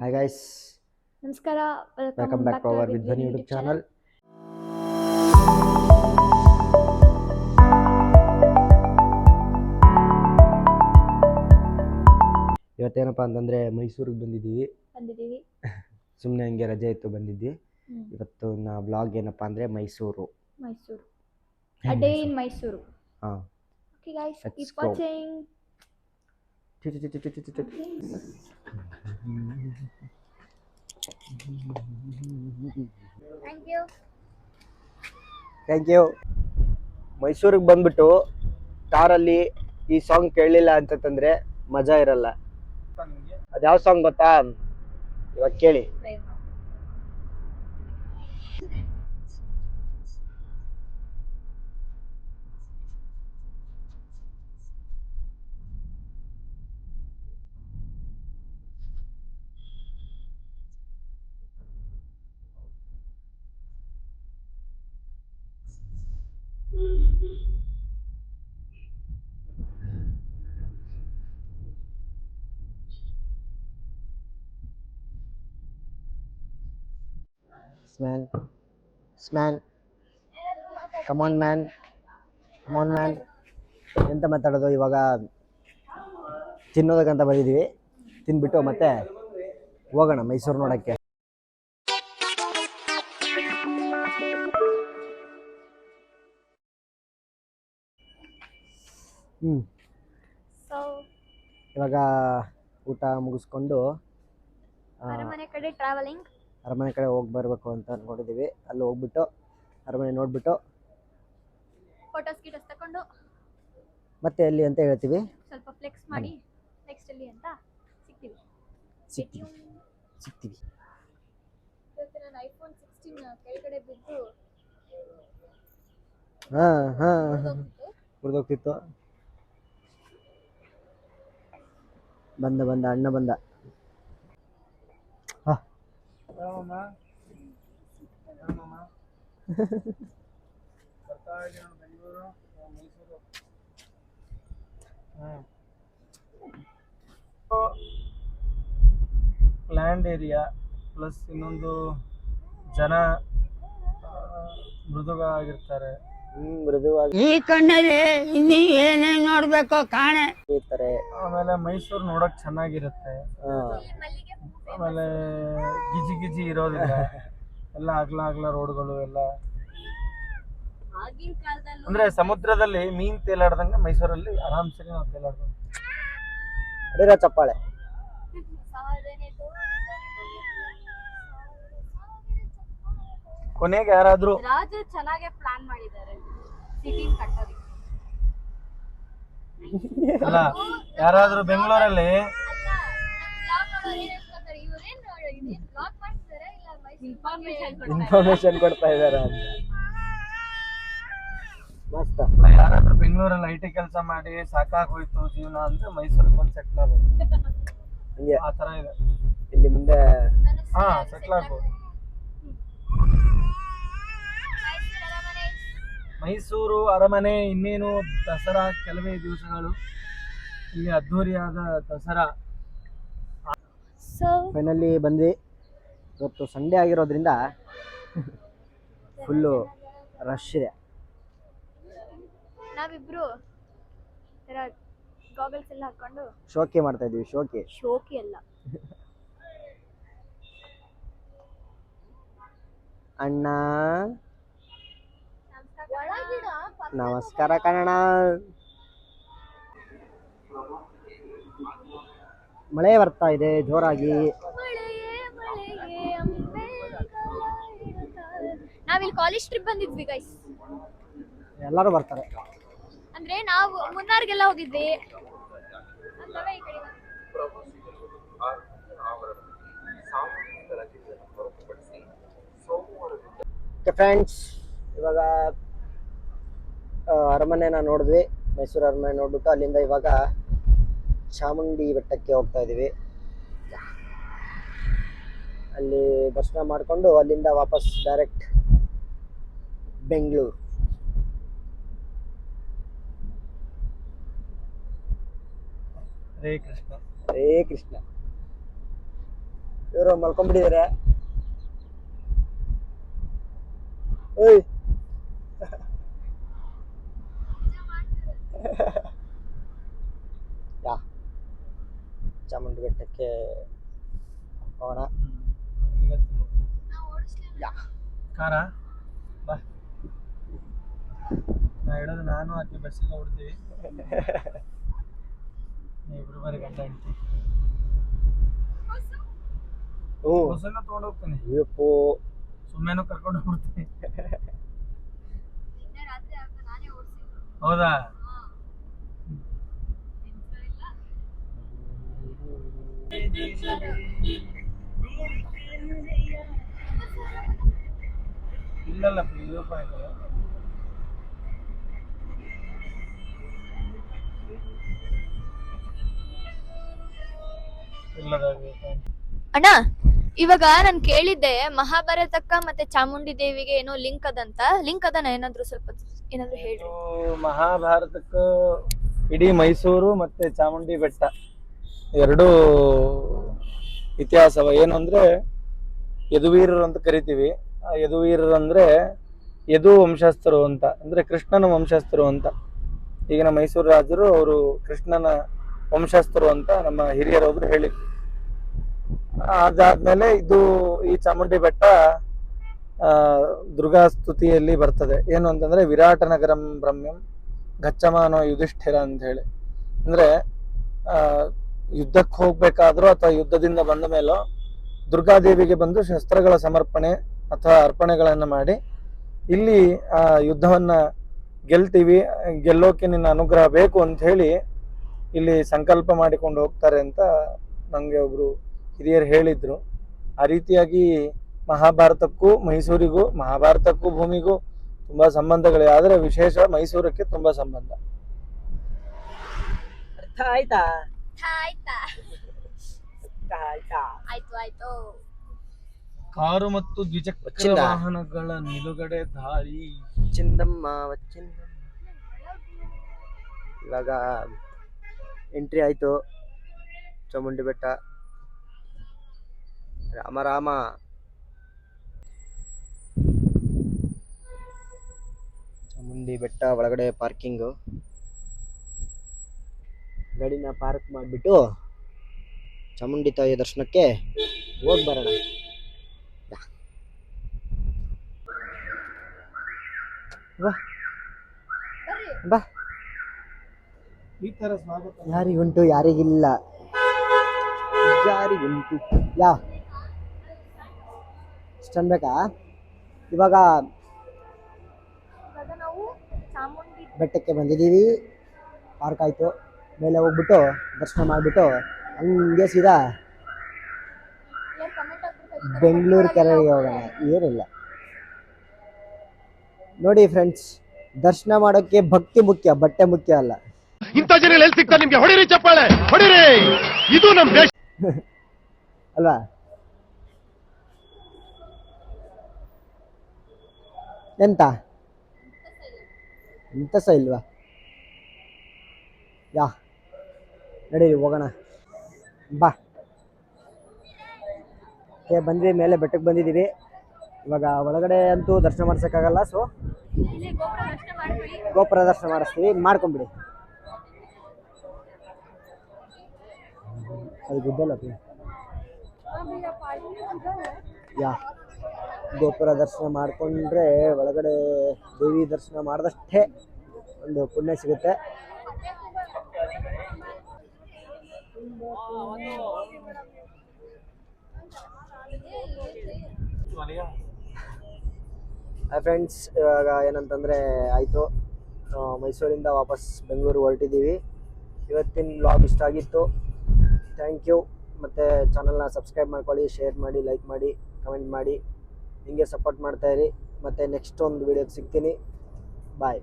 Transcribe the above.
Hi guys ನಮಸ್ಕಾರ. Welcome back to our Vidhwani YouTube channel ಇವತ್ತೇನಪ್ಪ ಅಂತಂದ್ರೆ ಮೈಸೂರಿಗೆ ಬಂದಿದ್ದೀವಿ. ಬಂದಿದ್ದೀವಿ. ಸುಮ್ಮನೆ ಹಂಗೆ ರಜೆ ಇತ್ತು ಬಂದಿದ್ವಿ. ಇವತ್ತು ನಾ ಬ್ಲಾಗ್ ಏನಪ್ಪ ಅಂದ್ರೆ Mysuru. Mysuru. Day in Mysuru. ಹಾಂ. Okay guys keep watching thank you thank you ಮೈಸೂರಿಗೆ ಬಂದ್ಬಿಟ್ಟು ಕಾರಲ್ಲಿ ಈ ಸಾಂಗ್ ಕೇಳಲಿಲ್ಲ ಅಂತಂದ್ರೆ ಮಜಾ ಇರಲ್ಲ. ಅದ್ಯಾವ ಸಾಂಗ್ ಗೊತ್ತಾ? ಇವಾಗ ಕೇಳಿ. ಸ್ಮ್ಯಾನ್ ಸ್ಮ್ಯಾನ್ man. ಮ್ಯಾನ್ on, ಮ್ಯಾನ್ ಎಂತ ಮಾತಾಡೋದು? ಇವಾಗ ತಿನ್ನೋದಕ್ಕಂತ ಬಂದಿದ್ದೀವಿ. ತಿನ್ಬಿಟ್ಟು ಮತ್ತೆ ಹೋಗೋಣ ಮೈಸೂರು ನೋಡೋಕ್ಕೆ. ಹ್ಞೂ ಸೊ ಇವಾಗ ಊಟ ಮುಗಿಸ್ಕೊಂಡು ಅರಮನೆ ಕಡೆ ಟ್ರಾವೆಲಿಂಗ್ ಅರಮನೆ ಕಡೆ ಹೋಗಿ ಬರಬೇಕು ಅಂತ ಅಂದ್ಕೊಂಡಿದ್ದೀವಿ ಅಲ್ಲಿ ಹೋಗ್ಬಿಟ್ಟು ಅರಮನೆ ನೋಡಿಬಿಟ್ಟು ಫೋಟೋಸ್ ಗಿಟೋಸ್ ತಕೊಂಡು ಮತ್ತೆ ಎಲ್ಲಿ ಅಂತ ಹೇಳ್ತೀವಿ? ಸ್ವಲ್ಪ ಫ್ಲೆಕ್ಸ್ ಮಾಡಿ ನೆಕ್ಸ್ಟ್ ಅಲ್ಲಿ ಅಂತ ಸಿಗ್ತೀವಿ. ಸಿಗ್ತೀವಿ. ಸಿಗ್ತೀವಿ. ಇವತ್ತು ನಾನು ಐಫೋನ್ ಸಿಕ್ಸ್ಟೀನ್ ಕೆಳಗಡೆ ಬಿದ್ದು ಹಾಂ ಹಾಂ ಕುಡ್ದೋಗ್ತಿತ್ತು ಬಂದ ಬಂದ ಅಣ್ಣ ಬಂದ. ಪ್ಲ್ಯಾಂಡ್ ಏರಿಯಾ ಪ್ಲಸ್ ಇನ್ನೊಂದು ಜನ ಮೃದುಗ ಹ್ಮ್ ಮೃದುವಾಗಿ ಈ ಕಣ್ಣಲ್ಲಿ ಇನ್ನಿ ಏನೇನ್ ನೋಡ್ಬೇಕೋ ಕಾಣೆ. ಇರ್ತಾರೆ ಆಮೇಲೆ ಮೈಸೂರು ನೋಡಕ್ ಚೆನ್ನಾಗಿರುತ್ತೆ. ಆಮೇಲೆ ಗಿಜಿ ಗಿಜಿ ಇರೋದಿಲ್ಲ. ಎಲ್ಲ ಅಗ್ಲ ಅಗ್ಲ ರೋಡ್ಗಳು ಎಲ್ಲ. ಆಗಿನ ಕಾಲದಲ್ಲೂ ಅಂದ್ರೆ ಸಮುದ್ರದಲ್ಲಿ ಮೀನ್ ತೇಲಾಡ್ದಂಗೆ ಮೈಸೂರಲ್ಲಿ ಆರಾಮ್ಸೆ ನಾವು ತೇಲಾಡ್ಬೋದು. ಚಪ್ಪಾಳೆ. ಕೊನೆಗೆ ಯಾರಾದ್ರೂ ರಾಜರು ಚೆನ್ನಾಗೆ ಪ್ಲಾನ್ ಮಾಡಿದ್ದಾರೆ. ಸಿಟಿ ಕಟ್ಟೋದಕ್ಕೆ. ಅಲ್ಲ ಯಾರಾದ್ರೂ ಬೆಂಗಳೂರಲ್ಲಿ ಇನ್ಫಾರ್ಮೇಶನ್ ಕೊಡ್ತಾ ಇದಾರೆ ಅಂತ. ಮಸ್ತ್. ಯಾರಾದ್ರೂ ಬೆಂಗಳೂರಲ್ಲಿ ಐ ಟಿ ಕೆಲಸ ಮಾಡಿ ಸಾಕಾಗೋಯ್ತು ಜೀವನ ಅಂದ್ರೆ ಮೈಸೂರಿಗೆ ಬಂದು ಸೆಟ್ಲ್ ಆಗ್ಬೋದು ಹಂಗೆ ಆ ತರ ಇದೆ. ಇಲ್ಲಿ ಮುಂದೆ ಹಾ ಸೆಟ್ಲ್ ಆಗ್ಬೋದು. ಮೈಸೂರು ಅರಮನೆ ಇನ್ನೇನು ದಸರಾ ಕೆಲವೇ ದಿವಸಗಳು ಇಲ್ಲಿ ಅದ್ಧೂರಿಯಾದ ದಸರಾ. ಫೈನಲ್ಲಿ ಫೈನಲಿ ಬಂದ್ವಿ. ಇವತ್ತು ಸಂಡೇ ಆಗಿರೋದ್ರಿಂದ ಫುಲ್ಲು ರಶ್ ಇದೆ. ನಾವಿಬ್ರು ಗಾಗಲ್ಸ್ ಎಲ್ಲ ಹಾಕೊಂಡು ಶೋಕಿ ಮಾಡ್ತಾ ಇದೀವಿ ಶೋಕಿ ಶೋಕಿ ಅಲ್ಲ. ಅಣ್ಣ ನಮಸ್ಕಾರ ಕನ್ನಡ. ಮಳೆ ಬರ್ತಾ ಇದೆ ಜೋರಾಗಿ. ನಾವಿಲ್ಲಿ ಕಾಲೇಜ್ ಟ್ರಿಪ್ ಬಂದಿದ್ವಿ ಗೈಸ್ ಎಲ್ಲರೂ ಬರ್ತಾರೆ. ಅಂದ್ರೆ ನಾವು ಮುನ್ನಾರ್ಗೆಲ್ಲ ಹೋಗಿದ್ವಿ. ಫ್ರೆಂಡ್ಸ್ ಇವಾಗ ಅರಮನೆನ ನೋಡಿದ್ವಿ. ಮೈಸೂರು ಅರಮನೆ ನೋಡ್ಬಿಟ್ಟು ಅಲ್ಲಿಂದ ಇವಾಗ ಚಾಮುಂಡಿ ಬೆಟ್ಟಕ್ಕೆ ಹೋಗ್ತಾ ಇದ್ದೀವಿ ಅಲ್ಲಿ ದರ್ಶನ ಮಾಡಿಕೊಂಡು ಅಲ್ಲಿಂದ ವಾಪಸ್ ಡೈರೆಕ್ಟ್ ಬೆಂಗಳೂರು. ಹರೇ ಕೃಷ್ಣ. ಹರೇ ಕೃಷ್ಣ. ಇವರು ಮಲ್ಕೊಂಡ್ಬಿಟ್ಟಿದ್ದಾರೆ ಓಯ್ ಯಾ ಚಾಮುಂಡಿ ಬೆಟ್ಟಕ್ಕೆ ಹೋಗೋಣ ಯಾ ಕಾರ ಬಾ. ನಾ ಹೇಳೋದು ನಾನು ಆಕೆ ಬಸ್ಸಿಗೆ ಹೊಡ್ತೀವಿ ಇಬ್ರು ಬರೀ ಗಂಡ ಹೆಂಡ್ತಿ. ಓ. ಬಸ್ಸನ್ನ ತೊಗೊಂಡು ಹೋಗ್ತೀನಿ. ಅಯ್ಯಪ್ಪೋ. ಸುಮ್ಮನೆ ಕರ್ಕೊಂಡು ಹೋಗ್ತೀನಿ ನಿನ್ನೆ ರಾತ್ರಿ ಆಗ ನಾನೇ ಓಡಿಸಿದ್ದು. ಹೌದಾ? ಅಣ್ಣ ಇವಾಗ ನಾನು ಕೇಳಿದ್ದೆ ಮಹಾಭಾರತಕ್ಕ ಮತ್ತೆ ಚಾಮುಂಡಿ ದೇವಿಗೆ ಏನೋ ಲಿಂಕ್ ಅದಂತ. ಲಿಂಕ್ ಅದನ ಏನಾದ್ರು ಸ್ವಲ್ಪ ಏನಾದ್ರು ಹೇಳಿ ಮಹಾಭಾರತಕ್ಕ ಇಡೀ ಮೈಸೂರು ಮತ್ತೆ ಚಾಮುಂಡಿ ಬೆಟ್ಟ. ಎರಡು ಇತಿಹಾಸವ. ಏನು ಅಂದ್ರೆ ಯದುವೀರರು ಅಂತ ಕರಿತೀವಿ. ಯದುವೀರರು ಅಂದ್ರೆ ಯದು ವಂಶಸ್ಥರು ಅಂತ, ಅಂದ್ರೆ ಕೃಷ್ಣನ ವಂಶಸ್ಥರು ಅಂತ. ಈಗಿನ ಮೈಸೂರು ರಾಜರು ಅವರು ಕೃಷ್ಣನ ವಂಶಸ್ಥರು ಅಂತ ನಮ್ಮ ಹಿರಿಯರೊಬ್ರು ಹೇಳಿದ್ರು. ಅದಾದ್ಮೇಲೆ ಇದು ಈ ಚಾಮುಂಡಿ ಬೆಟ್ಟ ದುರ್ಗಾ ಸ್ತುತಿಯಲ್ಲಿ ಬರ್ತದೆ. ಏನು ಅಂತಂದ್ರೆ ವಿರಾಟನಗರಂ ಬ್ರಹ್ಮ್ಯಂ ಗಚ್ಚಮಾನೋ ಯುಧಿಷ್ಠಿರ ಅಂತ ಹೇಳಿ. ಅಂದ್ರೆ ಯುದ್ಧಕ್ಕೆ ಹೋಗ್ಬೇಕಾದ್ರೂ ಅಥವಾ ಯುದ್ಧದಿಂದ ಬಂದ ಮೇಲೋ ದುರ್ಗಾದೇವಿಗೆ ಬಂದು ಶಸ್ತ್ರಗಳ ಸಮರ್ಪಣೆ ಅಥವಾ ಅರ್ಪಣೆಗಳನ್ನು ಮಾಡಿ ಇಲ್ಲಿ ಆ ಯುದ್ಧವನ್ನ ಗೆಲ್ತೀವಿ ಗೆಲ್ಲೋಕೆ ನಿನ್ನ ಅನುಗ್ರಹ ಬೇಕು ಅಂತ ಹೇಳಿ ಇಲ್ಲಿ ಸಂಕಲ್ಪ ಮಾಡಿಕೊಂಡು ಹೋಗ್ತಾರೆ ಅಂತ ನನಗೆ ಒಬ್ರು ಹಿರಿಯರು ಹೇಳಿದ್ರು. ಆ ರೀತಿಯಾಗಿ ಮಹಾಭಾರತಕ್ಕೂ ಮೈಸೂರಿಗೂ ಮಹಾಭಾರತಕ್ಕೂ ಭೂಮಿಗೂ ತುಂಬಾ ಸಂಬಂಧಗಳಿವೆ. ಆದರೆ ವಿಶೇಷ ಮೈಸೂರಕ್ಕೆ ತುಂಬಾ ಸಂಬಂಧ. ಆಯ್ತಾ? ಆಯ್ತಾ? ಆಯ್ತು ಆಯ್ತು. ಕಾರು ಮತ್ತು ದ್ವಿಚಕ್ರ. ವಾಹನಗಳ ನಿಲುಗಡೆ ದಾರಿ. ಚಿಂದಮ್ಮ ಇವಾಗ ಎಂಟ್ರಿ ಆಯ್ತು. ಚಾಮುಂಡಿ ಬೆಟ್ಟ. ರಾಮ ರಾಮ. ಚಾಮುಂಡಿ ಬೆಟ್ಟ ಒಳಗಡೆ ಪಾರ್ಕಿಂಗು ಗಾಡಿನ ಪಾರ್ಕ್ ಮಾಡಿಬಿಟ್ಟು ಚಾಮುಂಡಿ ತಾಯಿ ದರ್ಶನಕ್ಕೆ ಹೋಗಿ ಬರೋಣ ಬಾ. ಬಾ. ಬಾ. ಈ ತರ ಸ್ವಾಗತ. ಯಾರಿಗುಂಟು ಯಾರಿಗಿಲ್ಲ. ಯಾರಿಗುಂಟು. ಯಾ. ಇಷ್ಟನ್ ಬೇಕಾ? ಇವಾಗ ಇವಾಗ ನಾವು ಚಾಮುಂಡಿ ಬೆಟ್ಟಕ್ಕೆ ಬಂದಿದ್ದೀವಿ. ಪಾರ್ಕ್ ಆಯಿತು. ಮೇಲೆ ಹೋಗ್ಬಿಟ್ಟು ದರ್ಶನ ಮಾಡಿಬಿಟ್ಟು ಹಂಗೆ ಸೀದಾ ಬೆಂಗಳೂರು ಕೆರೆಗೆ ಹೋಗೋಣ. ಏನಿಲ್ಲ. ನೋಡಿ ಫ್ರೆಂಡ್ಸ್ ದರ್ಶನ ಮಾಡೋಕ್ಕೆ ಭಕ್ತಿ ಮುಖ್ಯ ಬಟ್ಟೆ ಮುಖ್ಯ ಅಲ್ಲ. ಇಂಥ ಜನ ಎಲ್ಲಿ ಸಿಗ್ತಾರೆ ನಿಮ್ಗೆ? ಹೊಡಿರಿ ಚಪ್ಪಾಳೆ ಹೊಡಿರಿ! ಇದು ನಮ್ ದೇಶ. ಅಲ್ವಾ? ಎಂತ? ಎಂತ ಸಹ ಇಲ್ವಾ? ಯಾ ನಡೀರಿ ಹೋಗೋಣ. ಬಾ. ಓಕೆ ಬಂದ್ವಿ ಮೇಲೆ ಬೆಟ್ಟಕ್ಕೆ ಬಂದಿದ್ದೀವಿ. ಇವಾಗ ಒಳಗಡೆ ಅಂತೂ ದರ್ಶನ ಮಾಡ್ಸೋಕ್ಕಾಗಲ್ಲ ಸೊ ಗೋಪುರ ದರ್ಶನ ಮಾಡಿಸ್ತೀವಿ. ಮಾಡ್ಕೊಂಬಿಡಿ. ಅದು ಗುಡ್ಡಲ್ಲ. ಯಾ. ಗೋಪುರ ದರ್ಶನ ಮಾಡಿಕೊಂಡ್ರೆ ಒಳಗಡೆ ದೇವಿ ದರ್ಶನ ಮಾಡಿದಷ್ಟೇ ಒಂದು ಪುಣ್ಯ ಸಿಗುತ್ತೆ. ಫ್ರೆಂಡ್ಸ್ ಇವಾಗ ಏನಂತಂದರೆ ಆಯಿತು. ಮೈಸೂರಿಂದ ವಾಪಸ್ ಬೆಂಗಳೂರು ಹೊರಟಿದ್ದೀವಿ. ಇವತ್ತಿನ ಬ್ಲಾಗ್ ಇಷ್ಟ ಆಗಿತ್ತು. ಥ್ಯಾಂಕ್ ಯು ಮತ್ತು ಚಾನಲ್ನ ಸಬ್ಸ್ಕ್ರೈಬ್ ಮಾಡ್ಕೊಳ್ಳಿ ಶೇರ್ ಮಾಡಿ ಲೈಕ್ ಮಾಡಿ ಕಮೆಂಟ್ ಮಾಡಿ. ಹಿಂಗೆ ಸಪೋರ್ಟ್ ಮಾಡ್ತಾಯಿರಿ ಮತ್ತು ನೆಕ್ಸ್ಟ್ ಒಂದು ವೀಡಿಯೋಗೆ ಸಿಗ್ತೀನಿ. ಬಾಯ್